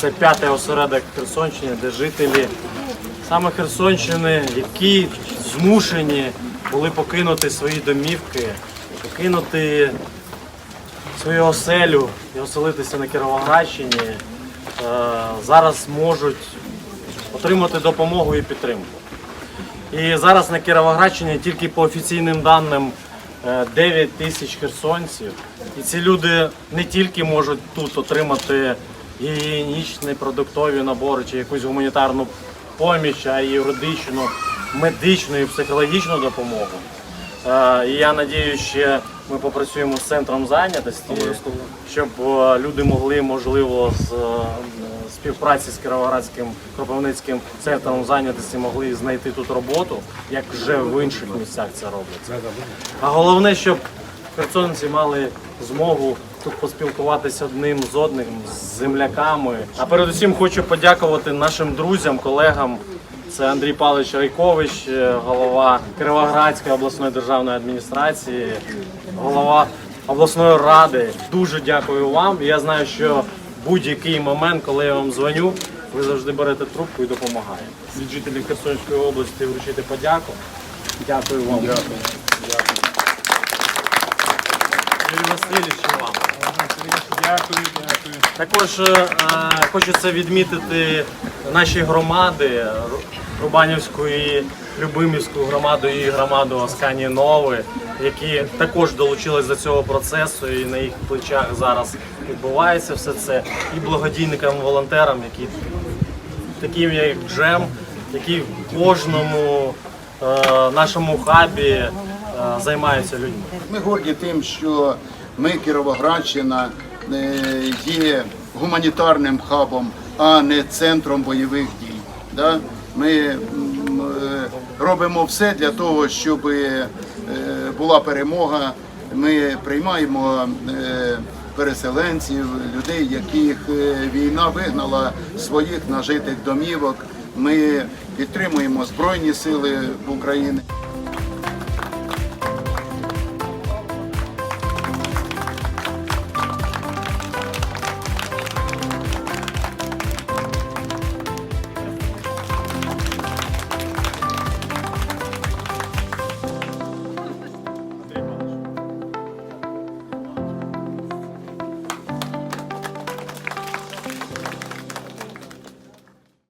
Це п'ятий осередок Херсонщини, де жителі саме Херсонщини, які змушені були покинути свої домівки, покинути свою оселю і оселитися на Кіровоградщині, е, зараз можуть отримати допомогу і підтримку. І зараз на Кіровоградщині тільки по офіційним даним е, 9 тисяч херсонців. І ці люди не тільки можуть тут отримати гігієнічні продуктові набори чи якусь гуманітарну поміч, а й юридичну, медичну і психологічну допомогу. Е, І я надію, що ми попрацюємо з центром зайнятості, щоб е, люди могли, можливо, з е, співпраці з Кіровоградським Кропивницьким центром зайнятості могли знайти тут роботу, як вже в інших місцях це робиться. А головне, щоб херсонці мали змогу тут поспілкуватися одним з одним, з земляками. А передусім хочу подякувати нашим друзям, колегам. Це Андрій Павлович Райкович, е, голова Кіровоградської обласної державної адміністрації, голова обласної ради. Дуже дякую вам. Я знаю, що будь-який момент, коли я вам дзвоню, ви завжди берете трубку і допомагаєте. Від жителів Херсонської області вручити подяку. Дякую вам. Дякую. Юрій Васильович, вам. Дякую, дякую. Також е, хочеться відмітити наші громади Ру- Рубанівську і Любимівську громаду і громаду Аскані Нови, які також долучились до цього процесу, і на їх плечах зараз відбувається все це. І благодійникам, волонтерам, які таким як Джем, які в кожному е, нашому хабі займаються людьми. Ми горді тим, що ми, Кіровоградщина, е, є гуманітарним хабом, а не центром бойових дій. Ми е, робимо все для того, щоб е, була перемога. Ми приймаємо е, переселенців, людей, яких е, війна вигнала своїх нажитих домівок. Ми підтримуємо Збройні сили України.